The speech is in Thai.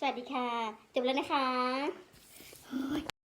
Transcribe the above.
สวัสดีค่ะ จบแล้วนะคะ